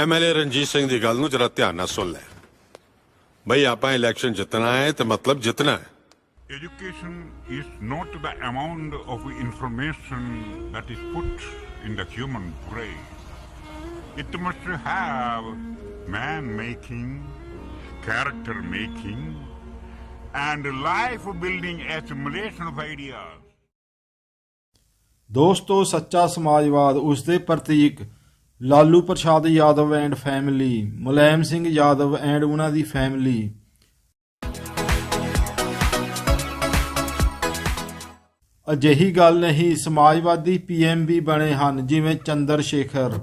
MLA Ranjit Singh ਦੀ ਗੱਲ ਨੂੰ ਜਰਾ ਧਿਆਨ ਨਾਲ ਸੁਣ ਲੈ ਬਈ ਆਪਾਂ ਇਲੈਕਸ਼ਨ ਜਿੱਤਣਾ ਹੈ ਤੇ ਮਤਲਬ ਜਿੱਤਣਾ ਹੈ Education is not the amount of information that is put in the human brain. It must have man making, character making, and life building assimilation of ideas. ਦੋਸਤੋ ਸੱਚਾ ਸਮਾਜਵਾਦ ਉਸ ਦੇ ਪ੍ਰਤੀਕ Lalu Prasad Yadav and family, Mulayam Singh Yadav and ਉਹਨਾਂ ਦੀ ਫੈਮਿਲੀ। ਅਜਿਹੀ ਗੱਲ ਨਹੀਂ, ਸਮਾਜਵਾਦੀ PM ਵੀ ਬਣੇ ਹਨ, ਜਿਵੇਂ ਚੰਦਰ ਸ਼ੇਖਰ।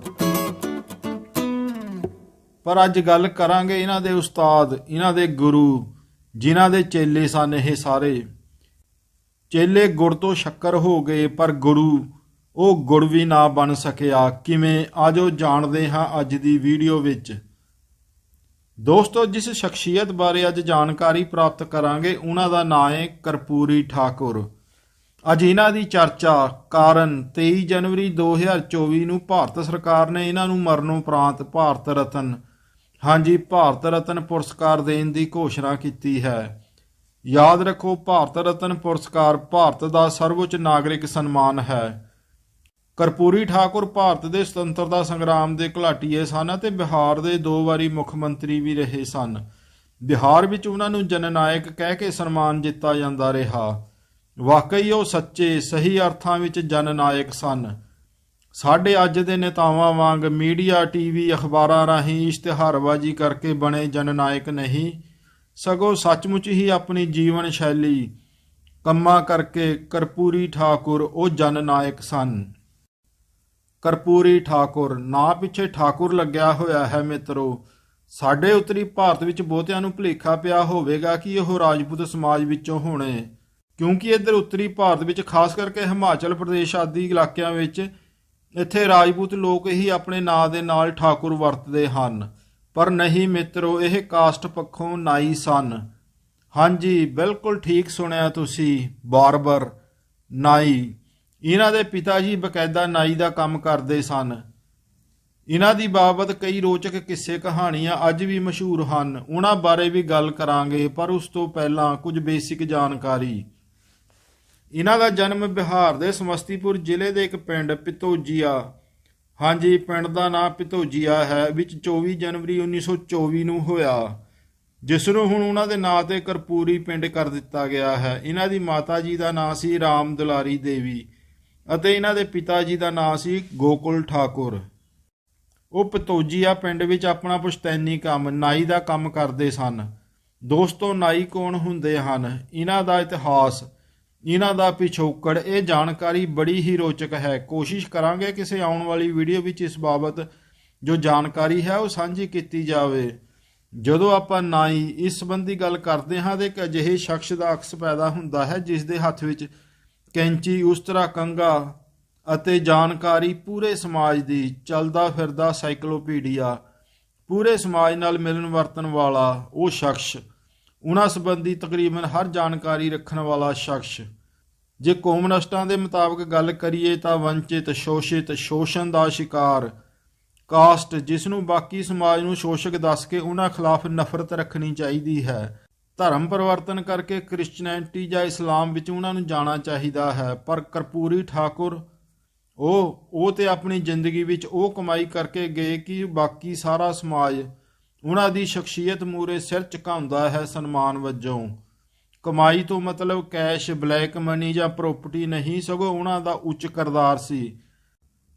ਪਰ ਅੱਜ ਗੱਲ ਕਰਾਂਗੇ ਇਹਨਾਂ ਦੇ ਉਸਤਾਦ, ਇਹਨਾਂ ਦੇ ਗੁਰੂ, ਜਿਨ੍ਹਾਂ ਦੇ ਚੇਲੇ ਸਨ ਇਹ ਸਾਰੇ। ਚੇਲੇ ਗੁੜ ਤੋਂ ਸ਼ੱਕਰ ਹੋ ਗਏ, ਪਰ ਗੁਰੂ ਉਹ ਗੁੜ ਵੀ ਨਾ ਬਣ ਸਕਿਆ। ਕਿਵੇਂ? ਆਜੋ ਜਾਣਦੇ ਹਾਂ ਅੱਜ ਦੀ ਵੀਡੀਓ ਵਿੱਚ। ਦੋਸਤੋ, ਜਿਸ ਸ਼ਖਸੀਅਤ ਬਾਰੇ ਅੱਜ ਜਾਣਕਾਰੀ ਪ੍ਰਾਪਤ ਕਰਾਂਗੇ, ਉਹਨਾਂ ਦਾ ਨਾਮ ਹੈ ਕਰਪੂਰੀ ਠਾਕੁਰ। ਅੱਜ ਇਹਨਾਂ ਦੀ ਚਰਚਾ ਕਾਰਨ 23 ਜਨਵਰੀ 2024 ਨੂੰ ਭਾਰਤ ਸਰਕਾਰ ਨੇ ਇਹਨਾਂ ਨੂੰ ਮਰਨੋਪਰਾਂਤ ਭਾਰਤ ਰਤਨ, ਹਾਂਜੀ, ਭਾਰਤ ਰਤਨ ਪੁਰਸਕਾਰ ਦੇਣ ਦੀ ਘੋਸ਼ਣਾ ਕੀਤੀ ਹੈ। ਯਾਦ ਰੱਖੋ, ਭਾਰਤ ਰਤਨ ਪੁਰਸਕਾਰ ਭਾਰਤ ਦਾ ਸਰਵਉੱਚ ਨਾਗਰਿਕ ਸਨਮਾਨ ਹੈ। ਕਰਪੂਰੀ ਠਾਕੁਰ ਭਾਰਤ ਦੇ ਸੁਤੰਤਰਤਾ ਸੰਗਰਾਮ ਦੇ ਘੁਲਾਟੀਏ ਸਨ ਅਤੇ ਬਿਹਾਰ ਦੇ ਦੋ ਵਾਰੀ ਮੁੱਖ ਮੰਤਰੀ ਵੀ ਰਹੇ ਸਨ। ਬਿਹਾਰ ਵਿੱਚ ਉਹਨਾਂ ਨੂੰ ਜਨਨਾਇਕ ਕਹਿ ਕੇ ਸਨਮਾਨ ਦਿੱਤਾ ਜਾਂਦਾ ਰਿਹਾ। ਵਾਕਈ ਉਹ ਸੱਚੇ, ਸਹੀ ਅਰਥਾਂ ਵਿੱਚ ਜਨਨਾਇਕ ਸਨ। ਸਾਡੇ ਅੱਜ ਦੇ ਨੇਤਾਵਾਂ ਵਾਂਗ ਮੀਡੀਆ, ਟੀਵੀ, ਅਖਬਾਰਾਂ ਰਾਹੀਂ ਇਸ਼ਤਿਹਾਰਬਾਜ਼ੀ ਕਰਕੇ ਬਣੇ ਜਨਨਾਇਕ ਨਹੀਂ, ਸਗੋਂ ਸੱਚਮੁੱਚ ਹੀ ਆਪਣੀ ਜੀਵਨ ਸ਼ੈਲੀ ਕੰਮਾਂ ਕਰਕੇ ਕਰਪੂਰੀ ਠਾਕੁਰ ਉਹ ਜਨਨਾਇਕ ਸਨ। ਕਰਪੂਰੀ ਠਾਕੁਰ, ਨਾਂ ਪਿੱਛੇ ਠਾਕੁਰ ਲੱਗਿਆ ਹੋਇਆ ਹੈ ਮਿੱਤਰੋ। ਸਾਡੇ ਉੱਤਰੀ ਭਾਰਤ ਵਿੱਚ ਬਹੁਤਿਆਂ ਨੂੰ ਭੁਲੇਖਾ ਪਿਆ ਹੋਵੇਗਾ ਕਿ ਉਹ ਰਾਜਪੂਤ ਸਮਾਜ ਵਿੱਚੋਂ ਹੋਣੇ। ਕਿਉਂਕਿ ਇੱਧਰ ਉੱਤਰੀ ਭਾਰਤ ਵਿੱਚ ਖਾਸ ਕਰਕੇ ਹਿਮਾਚਲ ਪ੍ਰਦੇਸ਼ ਆਦਿ ਇਲਾਕਿਆਂ ਵਿੱਚ ਇੱਥੇ ਰਾਜਪੂਤ ਲੋਕ ਹੀ ਆਪਣੇ ਨਾਂ ਦੇ ਨਾਲ ਠਾਕੁਰ ਵਰਤਦੇ ਹਨ। ਪਰ ਨਹੀਂ ਮਿੱਤਰੋ, ਇਹ ਕਾਸਟ ਪੱਖੋਂ ਨਾਈ ਸਨ। ਹਾਂਜੀ, ਬਿਲਕੁਲ ਠੀਕ ਸੁਣਿਆ ਤੁਸੀਂ, ਬਾਰਬਰ, ਨਾਈ। ਇਹਨਾਂ ਦੇ ਪਿਤਾ ਜੀ ਬਕਾਇਦਾ ਨਾਈ ਦਾ ਕੰਮ ਕਰਦੇ ਸਨ। ਇਹਨਾਂ ਦੀ ਬਾਬਤ ਕਈ ਰੋਚਕ ਕਿੱਸੇ ਕਹਾਣੀਆਂ ਅੱਜ ਵੀ ਮਸ਼ਹੂਰ ਹਨ। ਉਹਨਾਂ ਬਾਰੇ ਵੀ ਗੱਲ ਕਰਾਂਗੇ, ਪਰ ਉਸ ਤੋਂ ਪਹਿਲਾਂ ਕੁਝ ਬੇਸਿਕ ਜਾਣਕਾਰੀ। ਇਹਨਾਂ ਦਾ ਜਨਮ ਬਿਹਾਰ ਦੇ ਸਮਸਤੀਪੁਰ ਜ਼ਿਲ੍ਹੇ ਦੇ ਇੱਕ ਪਿੰਡ ਪਿਤੋਜੀਆ। ਹਾਂਜੀ, ਪਿੰਡ ਦਾ ਨਾਮ ਪਿਤੋਜੀਆ ਹੈ, ਵਿੱਚ 24 ਜਨਵਰੀ 1924 ਨੂੰ ਹੋਇਆ। ਜਿਸ ਨੂੰ ਹੁਣ ਉਹਨਾਂ ਦੇ ਨਾਂ ਤੇ ਕਰਪੂਰੀ ਪਿੰਡ ਕਰ ਦਿੱਤਾ ਗਿਆ ਹੈ। ਇਹਨਾਂ ਦੀ ਮਾਤਾ ਜੀ ਦਾ ਨਾਂ ਸੀ ਰਾਮ ਦੁਲਾਰੀ ਦੇਵੀ। ਅਤੇ ਇਹਨਾਂ ਦੇ ਪਿਤਾ ਜੀ ਦਾ ਨਾਂ ਸੀ ਗੋਕੁਲ ਠਾਕੁਰ। ਉਹ ਪਤੋਜੀਆ ਪਿੰਡ ਵਿੱਚ ਆਪਣਾ ਪੁਸ਼ਤੈਨੀ ਕੰਮ, ਨਾਈ ਦਾ ਕੰਮ ਕਰਦੇ ਸਨ। ਦੋਸਤੋ, ਨਾਈ ਕੌਣ ਹੁੰਦੇ ਹਨ? ਇਹਨਾਂ ਦਾ ਇਤਿਹਾਸ, ਇਹਨਾਂ ਦਾ ਪਿਛੋਕੜ, ਇਹ ਜਾਣਕਾਰੀ ਬੜੀ ਹੀ ਰੋਚਕ ਹੈ। ਕੋਸ਼ਿਸ਼ ਕਰਾਂਗੇ ਕਿਸੇ ਆਉਣ ਵਾਲੀ ਵੀਡੀਓ ਵਿੱਚ ਇਸ ਬਾਬਤ ਜੋ ਜਾਣਕਾਰੀ ਹੈ ਉਹ ਸਾਂਝੀ ਕੀਤੀ ਜਾਵੇ। ਜਦੋਂ ਆਪਾਂ ਨਾਈ ਇਸ ਸੰਬੰਧੀ ਗੱਲ ਕਰਦੇ ਹਾਂ ਤੇ ਇੱਕ ਅਜਿਹੇ ਸ਼ਖਸ ਦਾ ਅਕਸ ਪੈਦਾ ਹੁੰਦਾ ਹੈ ਜਿਸ ਦੇ ਹੱਥ ਵਿੱਚ ਕੈਂਚੀ ਉਸ ਤਰ੍ਹਾਂ ਕੰਗਾ ਅਤੇ ਜਾਣਕਾਰੀ ਪੂਰੇ ਸਮਾਜ ਦੀ ਚੱਲਦਾ ਫਿਰਦਾ ਸਾਈਕਲੋਪੀਡੀਆ। ਪੂਰੇ ਸਮਾਜ ਨਾਲ ਮਿਲਣ ਵਰਤਣ ਵਾਲਾ ਉਹ ਸ਼ਖਸ ਉਹਨਾਂ ਸੰਬੰਧੀ ਤਕਰੀਬਨ ਹਰ ਜਾਣਕਾਰੀ ਰੱਖਣ ਵਾਲਾ ਸ਼ਖਸ। ਜੇ ਕੌਮਨਿਸਟਾਂ ਦੇ ਮੁਤਾਬਕ ਗੱਲ ਕਰੀਏ ਤਾਂ ਵੰਚਿਤ, ਸ਼ੋਸ਼ਿਤ, ਸ਼ੋਸ਼ਣ ਦਾ ਸ਼ਿਕਾਰ ਕਾਸਟ, ਜਿਸ ਨੂੰ ਬਾਕੀ ਸਮਾਜ ਨੂੰ ਸ਼ੋਸ਼ਕ ਦੱਸ ਕੇ ਉਹਨਾਂ ਖਿਲਾਫ ਨਫ਼ਰਤ ਰੱਖਣੀ ਚਾਹੀਦੀ ਹੈ ਧਰਮ ਪਰਿਵਰਤਨ ਕਰਕੇ ਕ੍ਰਿਸਚੀਅਨਿਟੀ ਜਾਂ ਇਸਲਾਮ ਵਿੱਚ ਉਹਨਾਂ ਨੂੰ ਜਾਣਾ ਚਾਹੀਦਾ ਹੈ, ਪਰ ਕਰਪੂਰੀ ਠਾਕੁਰ ਉਹ ਉਹ ਤੇ ਆਪਣੀ ਜ਼ਿੰਦਗੀ ਵਿੱਚ ਉਹ ਕਮਾਈ ਕਰਕੇ ਗਏ ਕਿ ਬਾਕੀ ਸਾਰਾ ਸਮਾਜ ਉਹਨਾਂ ਦੀ ਸ਼ਖਸੀਅਤ ਮੂਰੇ ਸਿਰ ਝੁਕਾਉਂਦਾ ਹੈ ਸਨਮਾਨ ਵਜੋਂ। ਕਮਾਈ ਤੋਂ ਮਤਲਬ ਕੈਸ਼, ਬਲੈਕ ਮਨੀ ਜਾਂ ਪ੍ਰਾਪਰਟੀ ਨਹੀਂ, ਸਗੋਂ ਉਹਨਾਂ ਦਾ ਉੱਚ ਕਰਦਾਰ ਸੀ।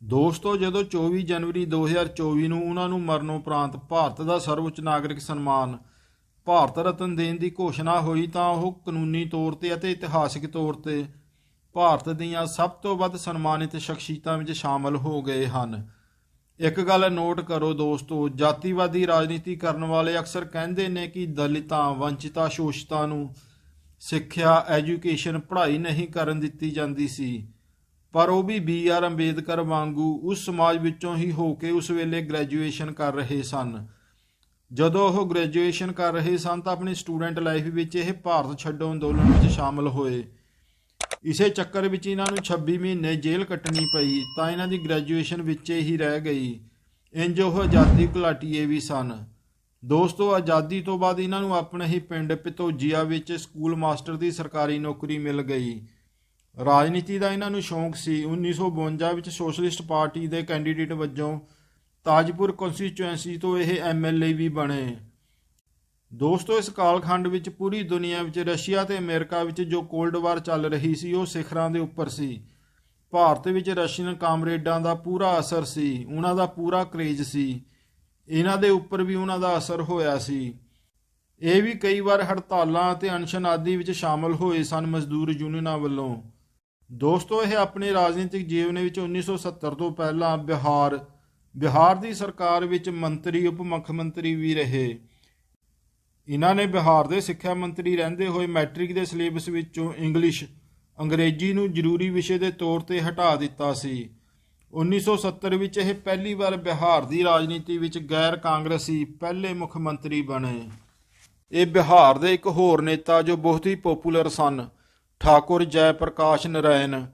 ਦੋਸਤੋ, ਜਦੋਂ 24 ਜਨਵਰੀ 2024 ਨੂੰ ਉਹਨਾਂ ਨੂੰ ਮਰਨੋਪਰਾਂਤ ਭਾਰਤ ਦਾ ਸਰਵਉੱਚ ਨਾਗਰਿਕ ਸਨਮਾਨ ਭਾਰਤ ਰਤਨ ਦੇਣ ਦੀ ਘੋਸ਼ਣਾ ਹੋਈ ਤਾਂ ਉਹ ਕਾਨੂੰਨੀ ਤੌਰ ਤੇ ਅਤੇ ਇਤਿਹਾਸਿਕ ਤੌਰ ਤੇ ਭਾਰਤ ਦੀਆਂ ਸਭ ਤੋਂ ਵੱਧ ਸਨਮਾਨਿਤ ਸ਼ਖਸੀਅਤਾਂ ਵਿੱਚ ਸ਼ਾਮਲ ਹੋ ਗਏ ਹਨ। ਇੱਕ ਗੱਲ ਨੋਟ ਕਰੋ ਦੋਸਤੋ, ਜਾਤੀਵਾਦੀ ਰਾਜਨੀਤੀ ਕਰਨ ਵਾਲੇ ਅਕਸਰ ਕਹਿੰਦੇ ਨੇ ਕਿ ਦਲਿਤਾਂ, ਵੰਚਿਤਾ, ਸ਼ੋਸ਼ਿਤਾਂ ਨੂੰ ਸਿੱਖਿਆ, ਐਜੂਕੇਸ਼ਨ, ਪੜ੍ਹਾਈ ਨਹੀਂ ਕਰਨ ਦਿੱਤੀ ਜਾਂਦੀ ਸੀ। ਪਰ ਉਹ ਵੀ ਬੀ ਆਰ ਅੰਬੇਦਕਰ ਵਾਂਗੂ ਉਸ ਸਮਾਜ ਵਿੱਚੋਂ ਹੀ ਹੋ ਕੇ ਉਸ ਵੇਲੇ ਗ੍ਰੈਜੂਏਸ਼ਨ ਕਰ ਰਹੇ ਸਨ। ਜਦੋਂ ਉਹ ਗ੍ਰੈਜੂਏਸ਼ਨ ਕਰ ਰਹੇ ਸਨ ਤਾਂ ਆਪਣੀ ਸਟੂਡੈਂਟ ਲਾਈਫ ਵਿੱਚ ਇਹ ਭਾਰਤ ਛੱਡੋ ਅੰਦੋਲਨ ਵਿੱਚ ਸ਼ਾਮਲ ਹੋਏ। ਇਸੇ ਚੱਕਰ ਵਿੱਚ ਇਹਨਾਂ ਨੂੰ 26 ਮਹੀਨੇ ਜੇਲ੍ਹ ਕੱਟਣੀ ਪਈ ਤਾਂ ਇਹਨਾਂ ਦੀ ਗ੍ਰੈਜੂਏਸ਼ਨ ਵਿੱਚ ਹੀ ਰਹਿ ਗਈ। ਇੰਜ ਉਹ ਆਜ਼ਾਦੀ ਘੁਲਾਟੀਏ ਵੀ ਸਨ। ਦੋਸਤੋ, ਆਜ਼ਾਦੀ ਤੋਂ ਬਾਅਦ ਇਹਨਾਂ ਨੂੰ ਆਪਣੇ ਹੀ ਪਿੰਡ ਪਿਤੋਜੀਆ ਵਿੱਚ ਸਕੂਲ ਮਾਸਟਰ ਦੀ ਸਰਕਾਰੀ ਨੌਕਰੀ ਮਿਲ ਗਈ। ਰਾਜਨੀਤੀ ਦਾ ਇਹਨਾਂ ਨੂੰ ਸ਼ੌਂਕ ਸੀ। 1952 ਵਿੱਚ ਸੋਸ਼ਲਿਸਟ ਪਾਰਟੀ ਦੇ ਕੈਂਡੀਡੇਟ ਵਜੋਂ ਤਾਜਪੁਰ ਕਨਸਟੀਚੁਐਂਸੀ ਤੋਂ ਇਹ ਐਮਐਲਏ ਵੀ ਬਣੇ। ਦੋਸਤੋ, ਇਸ ਕਾਲਖੰਡ ਵਿੱਚ ਪੂਰੀ ਦੁਨੀਆ ਵਿੱਚ ਰਸ਼ੀਆ ਤੇ ਅਮਰੀਕਾ ਵਿੱਚ ਜੋ ਕੋਲਡ ਵਾਰ ਚੱਲ ਰਹੀ ਸੀ, ਉਹ ਸਿਖਰਾਂ ਦੇ ਉੱਪਰ ਸੀ। ਭਾਰਤ ਵਿੱਚ ਰਸ਼ੀਅਨ ਕਾਮਰੇਡਾਂ ਦਾ ਪੂਰਾ ਅਸਰ ਸੀ, ਉਹਨਾਂ ਦਾ ਪੂਰਾ ਕਰੇਜ ਸੀ। ਇਹਨਾਂ ਦੇ ਉੱਪਰ ਵੀ ਉਹਨਾਂ ਦਾ ਅਸਰ ਹੋਇਆ ਸੀ। ਇਹ ਵੀ ਕਈ ਵਾਰ ਹੜਤਾਲਾਂ ਅਤੇ ਅਨਸ਼ਨ ਆਦਿ ਵਿੱਚ ਸ਼ਾਮਲ ਹੋਏ ਸਨ ਮਜ਼ਦੂਰ ਯੂਨੀਅਨਾਂ ਵੱਲੋਂ। ਦੋਸਤੋ, ਇਹ ਆਪਣੇ ਰਾਜਨੀਤਿਕ ਜੀਵਨ ਵਿੱਚ 1970 ਤੋਂ ਪਹਿਲਾਂ ਬਿਹਾਰ ਬਿਹਾਰ ਦੀ ਸਰਕਾਰ ਵਿੱਚ ਮੰਤਰੀ, ਉਪ ਮੁੱਖ ਮੰਤਰੀ ਵੀ ਰਹੇ। ਇਹਨਾਂ ਨੇ ਬਿਹਾਰ ਦੇ ਸਿੱਖਿਆ ਮੰਤਰੀ ਰਹਿੰਦੇ ਹੋਏ ਮੈਟ੍ਰਿਕ ਦੇ ਸਿਲੇਬਸ ਵਿੱਚੋਂ ਇੰਗਲਿਸ਼, ਅੰਗਰੇਜ਼ੀ ਨੂੰ ਜ਼ਰੂਰੀ ਵਿਸ਼ੇ ਦੇ ਤੌਰ ਤੇ ਹਟਾ ਦਿੱਤਾ ਸੀ। 1970 ਵਿੱਚ ਇਹ ਪਹਿਲੀ ਵਾਰ ਬਿਹਾਰ ਦੀ ਰਾਜਨੀਤੀ ਵਿੱਚ ਗੈਰ ਕਾਂਗਰਸੀ ਪਹਿਲੇ ਮੁੱਖ ਮੰਤਰੀ ਬਣੇ। ਇਹ ਬਿਹਾਰ ਦੇ ਇੱਕ ਹੋਰ ਨੇਤਾ ਜੋ ਬਹੁਤ ਹੀ ਪਪੂਲਰ ਸਨ, ਠਾਕੁਰ ਜੈ ਪ੍ਰਕਾਸ਼ ਨਰਾਇਣ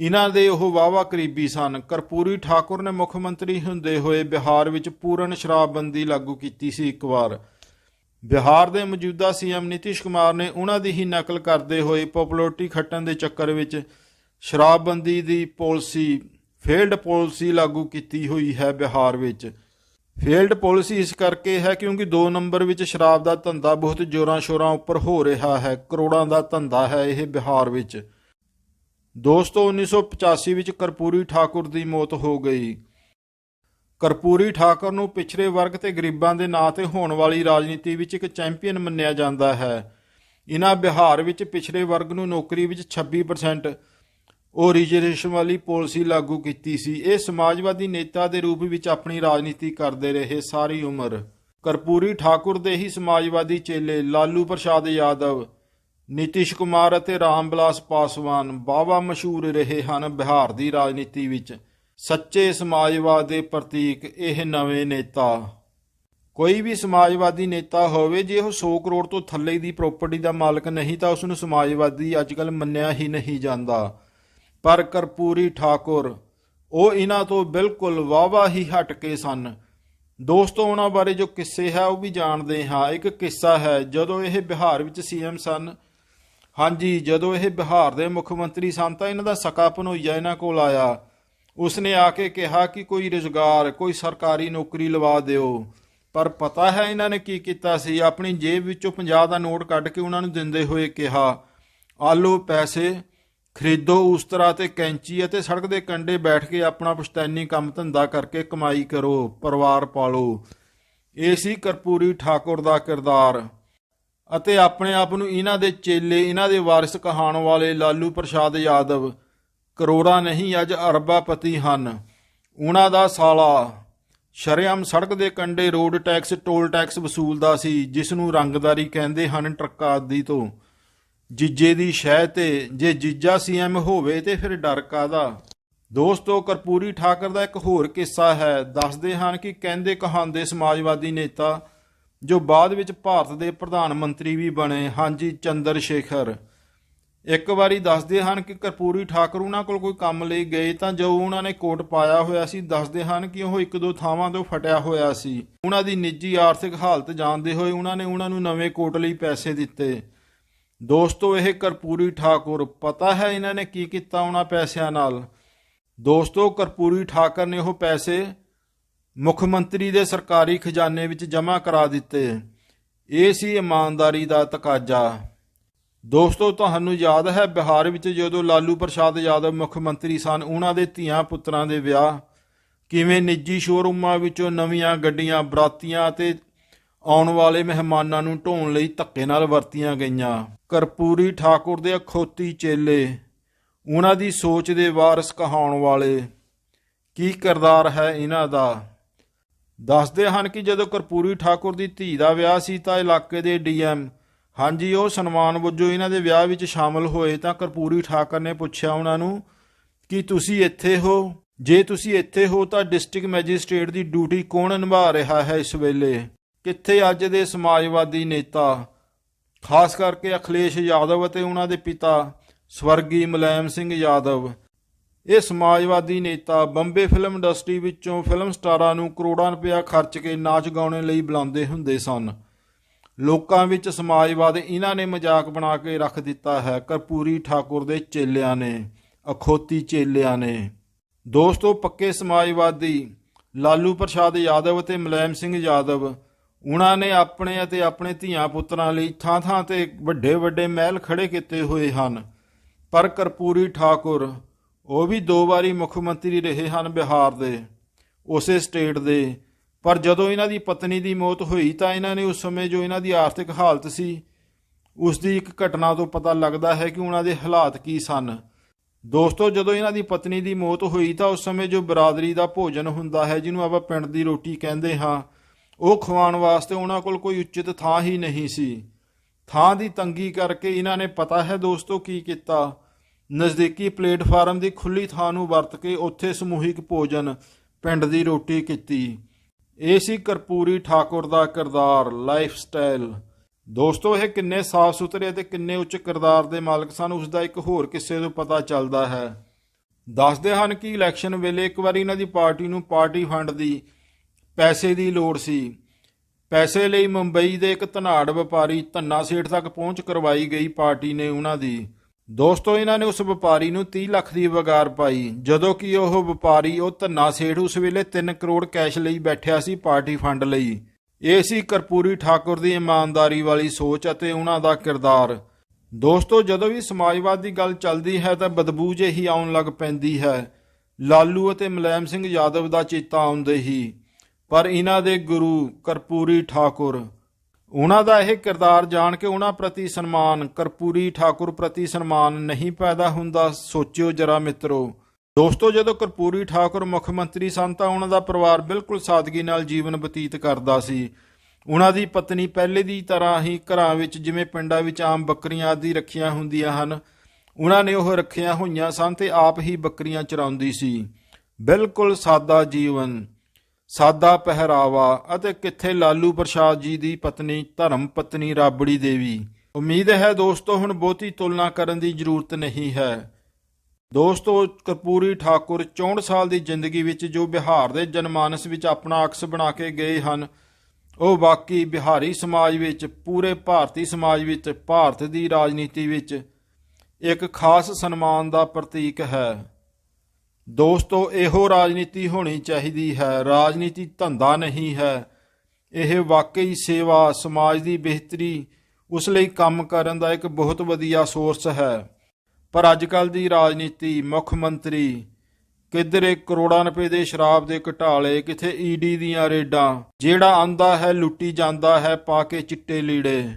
ਇਹਨਾਂ ਦੇ ਉਹ ਵਾਵਾ ਕਰੀਬੀ ਸਨ। ਕਰਪੂਰੀ ਠਾਕੁਰ ਨੇ ਮੁੱਖ ਮੰਤਰੀ ਹੁੰਦੇ ਹੋਏ ਬਿਹਾਰ ਵਿੱਚ ਪੂਰਨ ਸ਼ਰਾਬਬੰਦੀ ਲਾਗੂ ਕੀਤੀ ਸੀ ਇੱਕ ਵਾਰ। ਬਿਹਾਰ ਦੇ ਮੌਜੂਦਾ ਸੀਐਮ ਨਿਤਿਸ਼ ਕੁਮਾਰ ਨੇ ਉਹਨਾਂ ਦੀ ਹੀ ਨਕਲ ਕਰਦੇ ਹੋਏ ਪਪੂਲਰਿਟੀ ਖੱਟਣ ਦੇ ਚੱਕਰ ਵਿੱਚ ਸ਼ਰਾਬਬੰਦੀ ਦੀ ਪਾਲਿਸੀ, ਫੇਲਡ ਪਾਲਿਸੀ ਲਾਗੂ ਕੀਤੀ ਹੋਈ ਹੈ ਬਿਹਾਰ ਵਿੱਚ। ਫੇਲਡ ਪਾਲਿਸੀ ਇਸ ਕਰਕੇ ਹੈ ਕਿਉਂਕਿ 2 ਨੰਬਰ ਵਿੱਚ ਸ਼ਰਾਬ ਦਾ ਧੰਦਾ ਬਹੁਤ ਜ਼ੋਰਾਂ ਸ਼ੋਰਾਂ ਉੱਪਰ ਹੋ ਰਿਹਾ ਹੈ। ਕਰੋੜਾਂ ਦਾ ਧੰਦਾ ਹੈ ਇਹ ਬਿਹਾਰ ਵਿੱਚ। ਦੋਸਤੋ 1985 ਵਿੱਚ ਕਰਪੂਰੀ ਠਾਕੁਰ ਦੀ ਮੌਤ ਹੋ ਗਈ। ਕਰਪੂਰੀ ਠਾਕੁਰ ਨੂੰ ਪਿਛੜੇ ਵਰਗ ਤੇ ਗਰੀਬਾਂ ਦੇ ਨਾਂ ਤੇ ਹੋਣ ਵਾਲੀ ਰਾਜਨੀਤੀ ਵਿੱਚ ਇੱਕ ਚੈਂਪੀਅਨ ਮੰਨਿਆ ਜਾਂਦਾ ਹੈ। ਇਹਨਾਂ ਬਿਹਾਰ ਵਿੱਚ ਪਿਛੜੇ ਵਰਗ ਨੂੰ ਨੌਕਰੀ ਵਿੱਚ 26% ਉਹ ਰਿਜ਼ਰਵੇਸ਼ਨ ਵਾਲੀ ਪਾਲਿਸੀ ਲਾਗੂ ਕੀਤੀ ਸੀ। ਇਹ ਸਮਾਜਵਾਦੀ ਨੇਤਾ ਦੇ ਰੂਪ ਵਿੱਚ ਆਪਣੀ ਰਾਜਨੀਤੀ ਕਰਦੇ ਰਹੇ ਸਾਰੀ ਉਮਰ। ਕਰਪੂਰੀ ਠਾਕੁਰ ਦੇ ਹੀ ਸਮਾਜਵਾਦੀ ਚੇਲੇ ਲਾਲੂ ਪ੍ਰਸਾਦ ਯਾਦਵ ਨਿਤਿਸ਼ ਕੁਮਾਰ ਅਤੇ ਰਾਮਬਿਲਾਸ ਪਾਸਵਾਨ ਬਾਵਾ ਮਸ਼ਹੂਰ ਰਹੇ ਹਨ ਬਿਹਾਰ ਦੀ ਰਾਜਨੀਤੀ ਵਿੱਚ। ਸੱਚੇ ਸਮਾਜਵਾਦ ਦੇ ਪ੍ਰਤੀਕ ਇਹ ਨਵੇਂ ਨੇਤਾ। ਕੋਈ ਵੀ ਸਮਾਜਵਾਦੀ ਨੇਤਾ ਹੋਵੇ, ਜੇ ਉਹ 100 ਕਰੋੜ ਤੋਂ ਥੱਲੇ ਦੀ ਪ੍ਰਾਪਰਟੀ ਦਾ ਮਾਲਕ ਨਹੀਂ, ਤਾਂ ਉਸ ਨੂੰ ਸਮਾਜਵਾਦੀ ਅੱਜਕੱਲ ਮੰਨਿਆ ਹੀ ਨਹੀਂ ਜਾਂਦਾ। ਪਰ ਕਰਪੂਰੀ ਠਾਕੁਰ, ਉਹ ਇਹਨਾਂ ਤੋਂ ਬਿਲਕੁਲ ਵਾਵਾ ਹੀ ਹਟ ਕੇ ਸਨ। ਦੋਸਤੋ ਉਹਨਾਂ ਬਾਰੇ ਜੋ ਕਿੱਸੇ ਹੈ, ਉਹ ਵੀ ਜਾਣਦੇ ਹਾਂ। ਇੱਕ ਕਿੱਸਾ ਹੈ, ਜਦੋਂ ਇਹ ਬਿਹਾਰ ਵਿੱਚ ਸੀਐਮ ਸਨ ਹਾਂਜੀ, ਜਦੋਂ ਇਹ ਬਿਹਾਰ ਦੇ ਮੁੱਖ ਮੰਤਰੀ ਸਨ ਤਾਂ ਇਹਨਾਂ ਦਾ ਸਕਾ ਭਨੋਈਆ ਇਹਨਾਂ ਕੋਲ ਆਇਆ। ਉਸਨੇ ਆ ਕੇ ਕਿਹਾ ਕਿ ਕੋਈ ਰੁਜ਼ਗਾਰ, ਕੋਈ ਸਰਕਾਰੀ ਨੌਕਰੀ ਲਵਾ ਦਿਓ। ਪਰ ਪਤਾ ਹੈ ਇਹਨਾਂ ਨੇ ਕੀ ਕੀਤਾ ਸੀ? ਆਪਣੀ ਜੇਬ ਵਿੱਚੋਂ 50 ਦਾ ਨੋਟ ਕੱਢ ਕੇ ਉਹਨਾਂ ਨੂੰ ਦਿੰਦੇ ਹੋਏ ਕਿਹਾ, ਆਲੋ, ਪੈਸੇ ਖਰੀਦੋ ਉਸ ਤਰ੍ਹਾਂ ਤੇ ਕੈਂਚੀ ਅਤੇ ਸੜਕ ਦੇ ਕੰਢੇ ਬੈਠ ਕੇ ਆਪਣਾ ਪੁਸ਼ਤੈਨੀ ਕੰਮ ਧੰਦਾ ਕਰਕੇ ਕਮਾਈ ਕਰੋ, ਪਰਿਵਾਰ ਪਾਲੋ। ਇਹ ਸੀ ਕਰਪੂਰੀ ਠਾਕੁਰ ਦਾ ਕਿਰਦਾਰ। ਅਤੇ ਆਪਣੇ ਆਪ ਨੂੰ ਇਹਨਾਂ ਦੇ ਚੇਲੇ, ਇਹਨਾਂ ਦੇ ਵਾਰਿਸ ਕਹਾਣ ਵਾਲੇ ਲਾਲੂ ਪ੍ਰਸਾਦ ਯਾਦਵ, ਕਰੋੜਾਂ ਨਹੀਂ ਅੱਜ ਅਰਬਾਪਤੀ ਹਨ। ਉਹਨਾਂ ਦਾ ਸਾਲਾ ਸ਼ਰੇਆਮ ਸੜਕ ਦੇ ਕੰਢੇ ਰੋਡ ਟੈਕਸ, ਟੋਲ ਟੈਕਸ ਵਸੂਲਦਾ ਸੀ ਜਿਸ ਨੂੰ ਰੰਗਦਾਰੀ ਕਹਿੰਦੇ ਹਨ ਟਰੱਕਾਂ ਆਦਿ ਤੋਂ। ਜੀਜੇ ਦੀ ਸ਼ਹਿ ਤੇ ਜੇ ਜੀਜਾ ਸੀਐਮ ਹੋਵੇ ਤੇ ਫਿਰ ਡਰ ਕਾਦਾ ਦੋਸਤੋ, ਕਰਪੂਰੀ ਠਾਕਰ ਦਾ ਇੱਕ ਹੋਰ ਕਿੱਸਾ ਹੈ। ਦੱਸਦੇ ਹਨ ਕਿ ਕਹਿੰਦੇ ਕਹਾਂਦੇ ਸਮਾਜਵਾਦੀ ਨੇਤਾ ਜੋ ਬਾਅਦ ਵਿੱਚ ਭਾਰਤ ਦੇ ਪ੍ਰਧਾਨ ਮੰਤਰੀ ਵੀ ਬਣੇ। ਹਾਂਜੀ, ਚੰਦਰ ਸ਼ੇਖਰ। ਇੱਕ ਵਾਰੀ ਦੱਸਦੇ ਹਨ ਕਿ ਕਰਪੂਰੀ ਠਾਕੁਰ ਉਹਨਾਂ ਕੋਲ ਕੋਈ ਕੰਮ ਲਈ ਗਏ ਤਾਂ ਜੋ ਉਹਨਾਂ ਨੇ ਕੋਟ ਪਾਇਆ ਹੋਇਆ ਸੀ, ਦੱਸਦੇ ਹਨ ਕਿ ਉਹ ਇੱਕ ਦੋ ਥਾਵਾਂ ਤੋਂ ਫਟਿਆ ਹੋਇਆ ਸੀ। ਉਹਨਾਂ ਦੀ ਨਿੱਜੀ ਆਰਥਿਕ ਹਾਲਤ ਜਾਣਦੇ ਹੋਏ ਉਹਨਾਂ ਨੇ ਉਹਨਾਂ ਨੂੰ ਨਵੇਂ ਕੋਟ ਲਈ ਪੈਸੇ ਦਿੱਤੇ। ਦੋਸਤੋ, ਇਹ ਕਰਪੂਰੀ ਠਾਕੁਰ, ਪਤਾ ਹੈ ਇਹਨਾਂ ਨੇ ਕੀ ਕੀਤਾ ਉਹਨਾਂ ਪੈਸਿਆਂ ਨਾਲ? ਦੋਸਤੋ, ਕਰਪੂਰੀ ਠਾਕਰ ਨੇ ਉਹ ਪੈਸੇ ਮੁੱਖ ਮੰਤਰੀ ਦੇ ਸਰਕਾਰੀ ਖਜ਼ਾਨੇ ਵਿੱਚ ਜਮ੍ਹਾਂ ਕਰਾ ਦਿੱਤੇ। ਇਹ ਸੀ ਇਮਾਨਦਾਰੀ ਦਾ ਤਕਾਜ਼ਾ। ਦੋਸਤੋ, ਤੁਹਾਨੂੰ ਯਾਦ ਹੈ ਬਿਹਾਰ ਵਿੱਚ ਜਦੋਂ ਲਾਲੂ ਪ੍ਰਸਾਦ ਯਾਦਵ ਮੁੱਖ ਮੰਤਰੀ ਸਨ, ਉਹਨਾਂ ਦੇ ਧੀਆਂ ਪੁੱਤਰਾਂ ਦੇ ਵਿਆਹ। ਕਿਵੇਂ ਨਿੱਜੀ ਸ਼ੋਰੂਮਾਂ ਵਿੱਚੋਂ ਨਵੀਆਂ ਗੱਡੀਆਂ, ਬਰਾਤੀਆਂ ਅਤੇ ਆਉਣ ਵਾਲੇ ਮਹਿਮਾਨਾਂ ਨੂੰ ਢੋਣ ਲਈ ਧੱਕੇ ਨਾਲ ਵਰਤੀਆਂ ਗਈਆਂ। ਕਰਪੂਰੀ ਠਾਕੁਰ ਦੇ ਅਖੋਤੀ ਚੇਲੇ, ਉਹਨਾਂ ਦੀ ਸੋਚ ਦੇ ਵਾਰਿਸ ਕਹਾਉਣ ਵਾਲੇ। ਕੀ ਕਿਰਦਾਰ ਹੈ ਇਹਨਾਂ ਦਾ? ਦੱਸਦੇ ਹਨ ਕਿ ਜਦੋਂ ਕਰਪੂਰੀ ਠਾਕੁਰ ਦੀ ਧੀ ਦਾ ਵਿਆਹ ਸੀ ਤਾਂ ਇਲਾਕੇ ਦੇ ਡੀਐਮ, ਹਾਂਜੀ, ਉਹ ਸਨਮਾਨ ਵਜੋਂ ਇਹਨਾਂ ਦੇ ਵਿਆਹ ਵਿੱਚ ਸ਼ਾਮਲ ਹੋਏ ਤਾਂ ਕਰਪੂਰੀ ਠਾਕਰ ਨੇ ਪੁੱਛਿਆ ਉਹਨਾਂ ਨੂੰ ਕਿ ਤੁਸੀਂ ਇੱਥੇ ਹੋ? ਜੇ ਤੁਸੀਂ ਇੱਥੇ ਹੋ ਤਾਂ ਡਿਸਟ੍ਰਿਕਟ ਮੈਜਿਸਟ੍ਰੇਟ ਦੀ ਡਿਊਟੀ ਕੌਣ ਨਿਭਾ ਰਿਹਾ ਹੈ ਇਸ ਵੇਲੇ? ਕਿੱਥੇ ਅੱਜ ਦੇ ਸਮਾਜਵਾਦੀ ਨੇਤਾ? ਖਾਸ ਕਰਕੇ ਅਖਿਲੇਸ਼ ਯਾਦਵ ਅਤੇ ਉਹਨਾਂ ਦੇ ਪਿਤਾ, ਸਵਰਗੀ ਮੁਲਾਇਮ ਸਿੰਘ ਯਾਦਵ। ਇਹ ਸਮਾਜਵਾਦੀ ਨੇਤਾ ਬੰਬੇ ਫਿਲਮ ਇੰਡਸਟਰੀ ਵਿੱਚੋਂ ਫਿਲਮ ਸਟਾਰਾਂ ਨੂੰ ਕਰੋੜਾਂ ਰੁਪਇਆ ਖਰਚ ਕੇ ਨਾਚ ਗਾਉਣੇ ਲਈ ਬੁਲਾਉਂਦੇ ਹੁੰਦੇ ਸਨ। ਲੋਕਾਂ ਵਿੱਚ ਸਮਾਜਵਾਦ ਇਹਨਾਂ ਨੇ ਮਜ਼ਾਕ ਬਣਾ ਕੇ ਰੱਖ ਦਿੱਤਾ ਹੈ। ਕਰਪੂਰੀ ਠਾਕੁਰ ਦੇ ਚੇਲਿਆਂ ਨੇ, ਅਖੋਤੀ ਚੇਲਿਆਂ ਨੇ। ਦੋਸਤੋ, ਪੱਕੇ ਸਮਾਜਵਾਦੀ ਲਾਲੂ ਪ੍ਰਸਾਦ ਯਾਦਵ ਅਤੇ ਮੁਲਾਇਮ ਸਿੰਘ ਯਾਦਵ, ਉਹਨਾਂ ਨੇ ਆਪਣੇ ਅਤੇ ਆਪਣੇ ਧੀਆਂ ਪੁੱਤਰਾਂ ਲਈ ਥਾਂ-ਥਾਂ ਤੇ ਵੱਡੇ ਵੱਡੇ ਮਹਿਲ ਖੜੇ ਕੀਤੇ ਹੋਏ ਹਨ। ਪਰ ਕਰਪੂਰੀ ਠਾਕੁਰ ਉਹ ਵੀ ਦੋ ਵਾਰੀ ਮੁੱਖ ਮੰਤਰੀ ਰਹੇ ਹਨ ਬਿਹਾਰ ਦੇ, ਉਸੇ ਸਟੇਟ ਦੇ। ਪਰ ਜਦੋਂ ਇਹਨਾਂ ਦੀ ਪਤਨੀ ਦੀ ਮੌਤ ਹੋਈ ਤਾਂ ਇਹਨਾਂ ਨੇ ਉਸ ਸਮੇਂ ਜੋ ਇਹਨਾਂ ਦੀ ਆਰਥਿਕ ਹਾਲਤ ਸੀ, ਉਸ ਦੀ ਇੱਕ ਘਟਨਾ ਤੋਂ ਪਤਾ ਲੱਗਦਾ ਹੈ ਕਿ ਉਹਨਾਂ ਦੇ ਹਾਲਾਤ ਕੀ ਸਨ। ਦੋਸਤੋ, ਜਦੋਂ ਇਹਨਾਂ ਦੀ ਪਤਨੀ ਦੀ ਮੌਤ ਹੋਈ ਤਾਂ ਉਸ ਸਮੇਂ ਜੋ ਬਰਾਦਰੀ ਦਾ ਭੋਜਨ ਹੁੰਦਾ ਹੈ, ਜਿਹਨੂੰ ਆਪਾਂ ਪਿੰਡ ਦੀ ਰੋਟੀ ਕਹਿੰਦੇ ਹਾਂ, ਉਹ ਖਵਾਉਣ ਵਾਸਤੇ ਉਹਨਾਂ ਕੋਲ ਕੋਈ ਉਚਿਤ ਥਾਂ ਹੀ ਨਹੀਂ ਸੀ। ਥਾਂ ਦੀ ਤੰਗੀ ਕਰਕੇ ਇਹਨਾਂ ਨੇ ਪਤਾ ਹੈ ਦੋਸਤੋ ਕੀ ਕੀਤਾ? ਨਜ਼ਦੀਕੀ ਪਲੇਟਫਾਰਮ ਦੀ ਖੁੱਲੀ ਥਾਂ ਨੂੰ ਵਰਤ ਕੇ ਉੱਥੇ ਸਮੂਹਿਕ ਭੋਜਨ, ਪਿੰਡ ਦੀ ਰੋਟੀ ਕੀਤੀ। ਇਹ ਸੀ ਕਰਪੂਰੀ ਠਾਕੁਰ ਦਾ ਕਿਰਦਾਰ ਲਾਈਫ ਸਟਾਈਲ ਦੋਸਤੋ, ਇਹ ਕਿੰਨੇ ਸਾਫ਼ ਸੁਥਰੇ ਅਤੇ ਕਿੰਨੇ ਉੱਚ ਕਿਰਦਾਰ ਦੇ ਮਾਲਕ ਸਨ, ਉਸ ਦਾ ਇੱਕ ਹੋਰ ਕਿੱਸੇ ਤੋਂ ਪਤਾ ਚੱਲਦਾ ਹੈ। ਦੱਸਦੇ ਹਨ ਕਿ ਇਲੈਕਸ਼ਨ ਵੇਲੇ ਇੱਕ ਵਾਰੀ ਇਹਨਾਂ ਦੀ ਪਾਰਟੀ ਨੂੰ ਪਾਰਟੀ ਫੰਡ ਦੀ ਪੈਸੇ ਦੀ ਲੋੜ ਸੀ। ਪੈਸੇ ਲਈ ਮੁੰਬਈ ਦੇ ਇੱਕ ਧਨਾੜ ਵਪਾਰੀ ਧੰਨਾ ਸੇਠ ਤੱਕ ਪਹੁੰਚ ਕਰਵਾਈ ਗਈ ਪਾਰਟੀ ਨੇ ਉਹਨਾਂ ਦੀ। ਦੋਸਤੋ, ਇਹਨਾਂ ਨੇ ਉਸ ਵਪਾਰੀ ਨੂੰ 30 ਲੱਖ ਦੀ ਵਗਾਰ ਪਾਈ। ਜਦੋਂ ਕਿ ਉਹ ਵਪਾਰੀ ਉਹ ਧੰਨਾ ਸੇਠ ਉਸ ਵੇਲੇ 3 ਕਰੋੜ ਕੈਸ਼ ਲਈ ਬੈਠਿਆ ਸੀ ਪਾਰਟੀ ਫੰਡ ਲਈ। ਇਹ ਸੀ ਕਰਪੂਰੀ ਠਾਕੁਰ ਦੀ ਇਮਾਨਦਾਰੀ ਵਾਲੀ ਸੋਚ ਅਤੇ ਉਹਨਾਂ ਦਾ ਕਿਰਦਾਰ। ਦੋਸਤੋ, ਜਦੋਂ ਵੀ ਸਮਾਜਵਾਦ ਦੀ ਗੱਲ ਚੱਲਦੀ ਹੈ ਤਾਂ ਬਦਬੂ ਜਿਹੀ ਆਉਣ ਲੱਗ ਪੈਂਦੀ ਹੈ। ਲਾਲੂ ਅਤੇ ਮੁਲਾਇਮ ਸਿੰਘ ਯਾਦਵ ਦਾ ਚੇਤਾ ਆਉਂਦੇ ਹੀ। ਪਰ ਇਹਨਾਂ ਦੇ ਗੁਰੂ ਕਰਪੂਰੀ ਠਾਕੁਰ ਉਹਨਾਂ ਦਾ ਇਹ ਕਿਰਦਾਰ ਜਾਣ ਕੇ ਉਹਨਾਂ ਪ੍ਰਤੀ ਸਨਮਾਨ, ਕਰਪੂਰੀ ਠਾਕੁਰ ਪ੍ਰਤੀ ਸਨਮਾਨ ਨਹੀਂ ਪੈਦਾ ਹੁੰਦਾ, ਸੋਚਿਓ ਜਰਾ ਮਿੱਤਰੋ। ਦੋਸਤੋ, ਜਦੋਂ ਕਰਪੂਰੀ ਠਾਕੁਰ ਮੁੱਖ ਮੰਤਰੀ ਸਨ ਤਾਂ ਉਹਨਾਂ ਦਾ ਪਰਿਵਾਰ ਬਿਲਕੁਲ ਸਾਦਗੀ ਨਾਲ ਜੀਵਨ ਬਤੀਤ ਕਰਦਾ ਸੀ। ਉਹਨਾਂ ਦੀ ਪਤਨੀ ਪਹਿਲੇ ਦੀ ਤਰ੍ਹਾਂ ਹੀ ਘਰਾਂ ਵਿੱਚ, ਜਿਵੇਂ ਪਿੰਡਾਂ ਵਿੱਚ ਆਮ ਬੱਕਰੀਆਂ ਆਦਿ ਰੱਖੀਆਂ ਹੁੰਦੀਆਂ ਹਨ, ਉਹਨਾਂ ਨੇ ਉਹ ਰੱਖੀਆਂ ਹੋਈਆਂ ਸਨ ਤੇ ਆਪ ਹੀ ਬੱਕਰੀਆਂ ਚਰਾਉਂਦੀ ਸੀ। ਬਿਲਕੁਲ ਸਾਦਾ ਜੀਵਨ। ਸਾਦਾ ਪਹਿਰਾਵਾ ਅਤੇ ਕਿੱਥੇ ਲਾਲੂ ਪ੍ਰਸਾਦ ਜੀ ਦੀ ਪਤਨੀ, ਧਰਮ ਪਤਨੀ ਰਾਬੜੀ ਦੇਵੀ। ਉਮੀਦ ਹੈ ਦੋਸਤੋ, ਹੁਣ ਬਹੁਤੀ ਤੁਲਨਾ ਕਰਨ ਦੀ ਜ਼ਰੂਰਤ ਨਹੀਂ ਹੈ। ਦੋਸਤੋ, ਕਪੂਰੀ ਠਾਕੁਰ 64 ਸਾਲ ਦੀ ਜ਼ਿੰਦਗੀ ਵਿੱਚ ਜੋ ਬਿਹਾਰ ਦੇ ਜਨਮਾਨਸ ਵਿੱਚ ਆਪਣਾ ਅਕਸ ਬਣਾ ਕੇ ਗਏ ਹਨ, ਉਹ ਬਾਕੀ ਬਿਹਾਰੀ ਸਮਾਜ ਵਿੱਚ, ਪੂਰੇ ਭਾਰਤੀ ਸਮਾਜ ਵਿੱਚ, ਭਾਰਤ ਦੀ ਰਾਜਨੀਤੀ ਵਿੱਚ ਇੱਕ ਖਾਸ ਸਨਮਾਨ ਦਾ ਪ੍ਰਤੀਕ ਹੈ। ਦੋਸਤੋ, ਇਹੋ ਰਾਜਨੀਤੀ ਹੋਣੀ ਚਾਹੀਦੀ ਹੈ। ਰਾਜਨੀਤੀ ਧੰਦਾ ਨਹੀਂ ਹੈ। ਇਹ ਵਾਕਈ ਸੇਵਾ ਸਮਾਜ ਦੀ ਬਿਹਤਰੀ, ਉਸ ਲਈ ਕੰਮ ਕਰਨ ਦਾ ਇੱਕ ਬਹੁਤ ਵਧੀਆ ਸੋਰਸ ਹੈ। ਪਰ ਅੱਜ ਕੱਲ ਦੀ ਰਾਜਨੀਤੀ, ਮੁੱਖ ਮੰਤਰੀ, ਕਿਧਰੇ ਕਰੋੜਾਂ ਰੁਪਏ ਦੇ ਸ਼ਰਾਬ ਦੇ ਘਟਾਲੇ, ਕਿਥੇ ਈਡੀ ਦੀਆਂ ਰੇਡਾਂ, ਜਿਹੜਾ ਆਂਦਾ ਹੈ, ਲੁੱਟੀ ਜਾਂਦਾ ਹੈ, ਪਾ ਕੇ ਚਿੱਟੇ ਲੀੜੇ।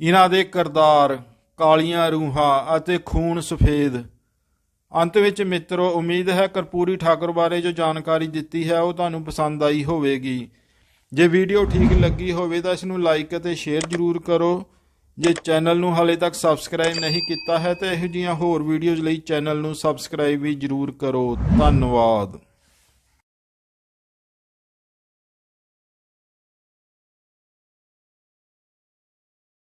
ਇਹਨਾਂ ਦੇ ਕਿਰਦਾਰ ਕਾਲੀਆਂ ਰੂਹਾਂ ਅਤੇ ਖੂਨ ਸਫੇਦ। ਅੰਤ ਵਿੱਚ ਮਿੱਤਰੋ, ਉਮੀਦ ਹੈ ਕਰਪੂਰੀ ਠਾਕੁਰ ਬਾਰੇ ਜੋ ਜਾਣਕਾਰੀ ਦਿੱਤੀ ਹੈ, ਉਹ ਤੁਹਾਨੂੰ ਪਸੰਦ ਆਈ ਹੋਵੇਗੀ। ਜੇ ਵੀਡੀਓ ਠੀਕ ਲੱਗੀ ਹੋਵੇ ਤਾਂ ਇਸ ਨੂੰ ਲਾਈਕ ਅਤੇ ਸ਼ੇਅਰ ਜ਼ਰੂਰ ਕਰੋ। ਜੇ ਚੈਨਲ ਨੂੰ ਹਾਲੇ ਤੱਕ ਸਬਸਕ੍ਰਾਈਬ ਨਹੀਂ ਕੀਤਾ ਹੈ, ਤਾਂ ਇਹੋ ਜਿਹੀਆਂ ਹੋਰ ਵੀਡੀਓਜ਼ ਲਈ ਚੈਨਲ ਨੂੰ ਸਬਸਕ੍ਰਾਈਬ ਵੀ ਜ਼ਰੂਰ ਕਰੋ। ਧੰਨਵਾਦ।